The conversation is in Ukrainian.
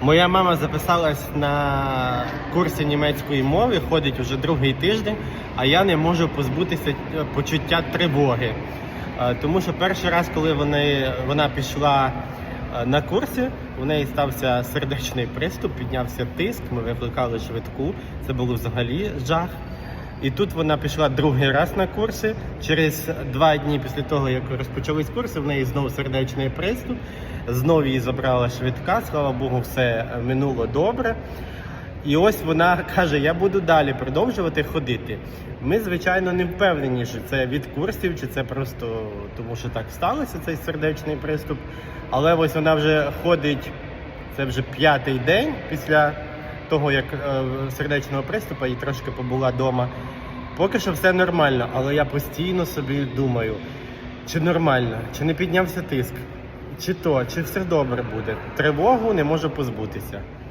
Моя мама записалась на курси німецької мови, ходить уже другий тиждень, а я не можу позбутися е, почуття тривоги. Е, Тому що перший раз, коли вони, вона пішла е, на курси, у неї стався сердечний приступ, піднявся тиск, ми викликали швидку. Це було взагалі жах. І тут вона пішла другий раз на курси. Через два дні після того, як розпочались курси, в неї знову сердечний приступ. Знову її забрала швидка. Слава Богу, все минуло добре. І ось вона каже: Я буду далі продовжувати ходити. Ми, звичайно, не впевнені, що це від курсів, чи це просто тому, що так сталося, цей сердечний приступ. Але ось вона вже ходить, це вже п'ятий день після того, як е, сердечного приступу і трошки побула вдома. Поки що все нормально, але я постійно собі думаю, чи нормально, чи не піднявся тиск, чи то, чи все добре буде. Тривогу не можу позбутися.